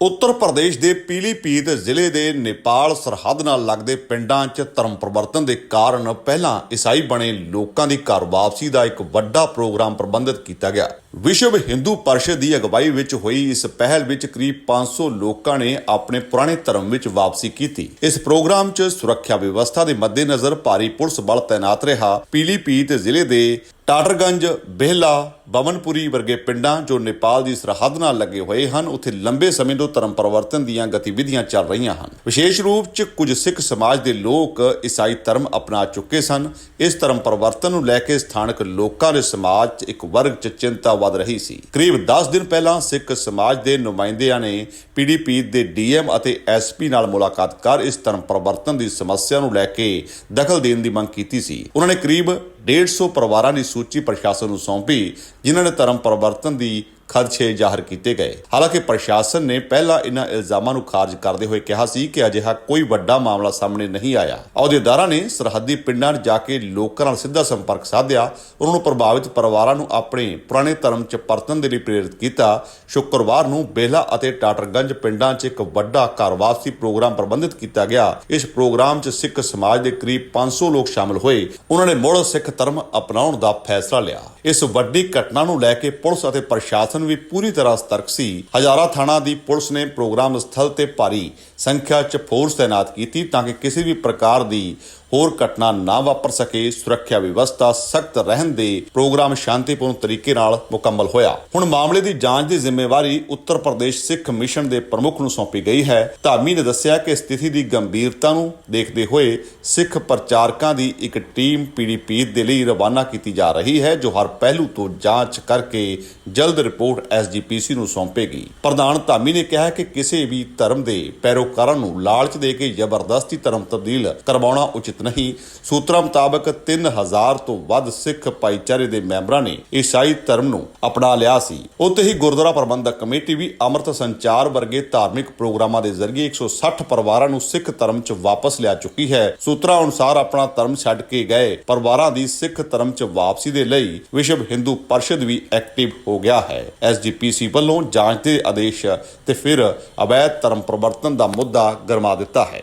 ਉੱਤਰ ਪ੍ਰਦੇਸ਼ ਦੇ ਪੀਲੀਪੀਤ ਜ਼ਿਲ੍ਹੇ ਦੇ ਨੇਪਾਲ ਸਰਹੱਦ ਨਾਲ ਲੱਗਦੇ ਪਿੰਡਾਂ 'ਚ ਧਰਮ ਪਰਿਵਰਤਨ ਦੇ ਕਾਰਨ ਪਹਿਲਾਂ ਈਸਾਈ ਬਣੇ ਲੋਕਾਂ ਦੀ ਘਰ ਵਾਪਸੀ ਦਾ ਇੱਕ ਵੱਡਾ ਪ੍ਰੋਗਰਾਮ ਪ੍ਰਬੰਧਿਤ ਕੀਤਾ ਗਿਆ। ਵਿਸ਼ਵ ਹਿੰਦੂ ਪਰਿਸ਼ਦ ਦੀ ਅਗਵਾਈ ਵਿੱਚ ਹੋਈ ਇਸ ਪਹਿਲ ਵਿੱਚ ਕਰੀਬ 500 ਲੋਕਾਂ ਨੇ ਆਪਣੇ ਪੁਰਾਣੇ ਧਰਮ ਵਿੱਚ ਵਾਪਸੀ ਕੀਤੀ। ਇਸ ਪ੍ਰੋਗਰਾਮ 'ਚ ਸੁਰੱਖਿਆ ਵਿਵਸਥਾ ਦੇ ਮੱਦੇਨਜ਼ਰ ਭਾਰੀ ਪੁਲਿਸ ਬਲ ਤਾਇਨਾਤ ਰਿਹਾ। ਪੀਲੀਭੀਤ ਜ਼ਿਲ੍ਹੇ ਦੇ ਟਾਟਰਗੰਜ, ਬਹਿਲਾ, ਬਵਨਪੁਰੀ ਵਰਗੇ ਪਿੰਡਾਂ ਜੋ ਨੇਪਾਲ ਦੀ ਸਰਹੱਦ ਨਾਲ ਲੱਗੇ ਹੋਏ ਹਨ, ਉੱਥੇ ਲੰਬੇ ਸਮੇਂ ਤੋਂ ਧਰਮ ਪਰਿਵਰਤਨ ਦੀਆਂ ਗਤੀਵਿਧੀਆਂ ਚੱਲ ਰਹੀਆਂ ਹਨ। ਵਿਸ਼ੇਸ਼ ਰੂਪ 'ਚ ਕੁਝ ਸਿੱਖ ਸਮਾਜ ਦੇ ਲੋਕ ਈਸਾਈ ਧਰਮ ਅਪਣਾ ਚੁੱਕੇ ਸਨ। ਇਸ ਧਰਮ ਪਰਿਵਰਤਨ ਨੂੰ ਲੈ ਕੇ ਸਥਾਨਕ ਲੋਕਾਂ ਦੇ ਸਮਾਜ 'ਚ ਇੱਕ ਵਰਗ 'ਚ ਚਿੰਤਾ ਵੱਧ ਰਹੀ ਸੀ। ਕਰੀਬ 10 ਦਿਨ ਪਹਿਲਾਂ ਸਿੱਖ ਸਮਾਜ ਦੇ ਨੁਮਾਇੰਦਿਆਂ ਨੇ ਪੀਡੀਪੀ ਦੇ ਡੀਐਮ ਅਤੇ ਐਸਪੀ ਨਾਲ ਮੁਲਾਕਾਤ ਕਰ ਇਸ ਧਰਮ ਪਰਿਵਰਤਨ ਦੀ ਸਮੱਸਿਆ ਨੂੰ ਲੈ ਕੇ ਦਖਲ ਦੇਣ ਦੀ ਮੰਗ ਕੀਤੀ ਸੀ। ਉਹਨਾਂ ਨੇ ਕਰੀਬ 150 ਪਰਿਵਾਰਾਂ ਦੀ ਸੂਚੀ ਪ੍ਰਸ਼ਾਸਨ ਨੂੰ ਸੌਂਪੀ, ਜਿਨ੍ਹਾਂ ਨੇ ਧਰਮ ਪਰਿਵਰਤਨ ਦੀ ਖਦਸ਼ੇ ਜ਼ਾਹਰ ਕੀਤੇ ਗਏ। ਹਾਲਾਂਕਿ ਪ੍ਰਸ਼ਾਸਨ ਨੇ ਪਹਿਲਾਂ ਇਨ੍ਹਾਂ ਇਲਜ਼ਾਮਾਂ ਨੂੰ ਖਾਰਜ ਕਰਦੇ ਹੋਏ ਕਿਹਾ ਸੀ ਕਿ ਅਜਿਹਾ ਕੋਈ ਵੱਡਾ ਮਾਮਲਾ ਸਾਹਮਣੇ ਨਹੀਂ ਆਇਆ। ਅਹੁਦੇਦਾਰਾਂ ਨੇ ਸਰਹੱਦੀ ਪਿੰਡਾਂ 'ਚ ਜਾ ਕੇ ਲੋਕਾਂ ਨਾਲ ਸਿੱਧਾ ਸੰਪਰਕ ਸਾਧਿਆ। ਉਹਨਾਂ ਨੂੰ ਪ੍ਰਭਾਵਿਤ ਪਰਿਵਾਰਾਂ ਨੂੰ ਆਪਣੇ ਪੁਰਾਣੇ ਧਰਮ 'ਚ ਪਰਤਣ ਦੇ ਲਈ ਪ੍ਰੇਰਿਤ ਕੀਤਾ। ਸ਼ੁੱਕਰਵਾਰ ਨੂੰ ਬੇਲਾ ਅਤੇ ਟਾਟਰਗੰਜ ਪਿੰਡਾਂ 'ਚ ਇੱਕ ਵੱਡਾ ਘਰ ਵਾਪਸੀ ਪ੍ਰੋਗਰਾਮ ਪ੍ਰਬੰਧਿਤ ਕੀਤਾ ਗਿਆ। ਇਸ ਪ੍ਰੋਗਰਾਮ 'ਚ ਸਿੱਖ ਸਮਾਜ ਦੇ ਕਰੀਬ 500 ਲੋਕ ਸ਼ਾਮਲ ਹੋਏ। ਉਹਨਾਂ ਨੇ ਮੁੜ ਸਿੱਖ ਧਰਮ ਅਪਣਾਉਣ ਦਾ ਫੈਸਲਾ ਲਿਆ। ਇਸ ਵੱਡੀ ਘਟਨਾ ਨੂੰ ਲੈ ਕੇ ਪੁਲਿਸ ਅਤੇ ਪ੍ਰਸ਼ਾਸਨ ਵੀ ਪੂਰੀ ਤਰ੍ਹਾਂ ਸਤਰਕ ਸੀ। ਹਜ਼ਾਰਾ ਥਾਣਾ ਦੀ ਪੁਲਿਸ ਨੇ ਪ੍ਰੋਗਰਾਮ ਸਥਲ ਤੇ ਭਾਰੀ ਸੰਖਿਆ 'ਚ ਫੋਰਸ ਤਾਇਨਾਤ ਕੀਤੀ ਤਾਂ ਕਿ ਕਿਸੇ ਵੀ ਪ੍ਰਕਾਰ ਦੀ ਹੋਰ ਘਟਨਾ ਨਾ ਵਾਪਰ ਸਕੇ, ਸੁਰੱਖਿਆ ਵਿਵਸਥਾ ਸਖਤ ਰਹਿਣ ਦੇ ਪ੍ਰੋਗਰਾਮ ਸ਼ਾਂਤੀਪੂਰਨ ਤਰੀਕੇ ਨਾਲ ਮੁਕੰਮਲ ਹੋਇਆ। ਹੁਣ ਮਾਮਲੇ ਦੀ ਜਾਂਚ ਦੀ ਜ਼ਿੰਮੇਵਾਰੀ ਉੱਤਰ ਪ੍ਰਦੇਸ਼ ਸਿੱਖ ਮਿਸ਼ਨ ਦੇ ਪ੍ਰਮੁੱਖ ਨੂੰ ਸੌਂਪੀ ਗਈ ਹੈ। ਧਾਮੀ ਨੇ ਦੱਸਿਆ ਕਿ ਸਥਿਤੀ ਦੀ ਗੰਭੀਰਤਾ ਨੂੰ ਦੇਖਦੇ ਹੋਏ ਸਿੱਖ ਪ੍ਰਚਾਰਕਾਂ ਦੀ ਇੱਕ ਟੀਮ ਪੀਡੀਪੀ ਦੇ ਲਈ ਰਵਾਨਾ ਕੀਤੀ ਜਾ ਰਹੀ ਹੈ, ਜੋ ਹਰ ਪਹਿਲੂ ਤੋਂ ਜਾਂਚ ਕਰਕੇ ਜਲਦ ਰਿਪੋਰਟ ਐਸਜੀਪੀਸੀ ਨੂੰ ਸੌਂਪੇਗੀ। ਪ੍ਰਧਾਨ ਧਾਮੀ ਨੇ ਕਿਹਾ ਕਿ ਕਿਸੇ ਵੀ ਧਰਮ ਦੇ ਪੈਰੋਕਾਰਾਂ ਨੂੰ ਲਾਲਚ ਦੇ ਕੇ ਜ਼ਬਰਦਸਤੀ ਧਰਮ ਤਬਦੀਲ ਕਰਵਾਉਣਾ ਉਚਿਤ ਨਹੀਂ, ਸੂਤਰਾਂ ਮੁਤਾਬਕ 3000 ਤੋਂ ਵੱਧ ਸਿੱਖ ਭਾਈਚਾਰੇ ਦੇ ਮੈਂਬਰਾਂ ਨੇ ਈਸਾਈ ਧਰਮ ਨੂੰ ਅਪਣਾ ਲਿਆ ਸੀ। ਉੱਥੇ ਹੀ ਗੁਰਦੁਆਰਾ ਪ੍ਰਬੰਧਕ ਕਮੇਟੀ ਵੀ ਅੰਮ੍ਰਿਤ ਸੰਚਾਰ ਵਰਗੇ ਧਾਰਮਿਕ ਪ੍ਰੋਗਰਾਮਾਂ ਦੇ ਜ਼ਰੀਏ 160 ਪਰਿਵਾਰਾਂ ਨੂੰ ਸਿੱਖ ਧਰਮ 'ਚ ਵਾਪਸ ਲਿਆ ਚੁੱਕੀ ਹੈ। ਸੂਤਰਾਂ ਅਨੁਸਾਰ ਆਪਣਾ ਧਰਮ ਛੱਡ ਕੇ ਗਏ ਪਰਿਵਾਰਾਂ ਦੀ ਸਿੱਖ ਧਰਮ 'ਚ ਵਾਪਸੀ ਦੇ ਲਈ ਵਿਸ਼ਵ ਹਿੰਦੂ ਪਰਿਸ਼ਦ ਵੀ ਐਕਟਿਵ ਹੋ ਗਿਆ ਹੈ। ਐਸਜੀਪੀਸੀ ਵੱਲੋਂ ਜਾਂਚ ਦੇ ਆਦੇਸ਼ ਤੇ ਫਿਰ ਅਵੈਧ ਧਰਮ ਪਰਿਵਰਤਨ ਦਾ ਮੁੱਦਾ ਗਰਮਾ ਦਿੱਤਾ ਹੈ।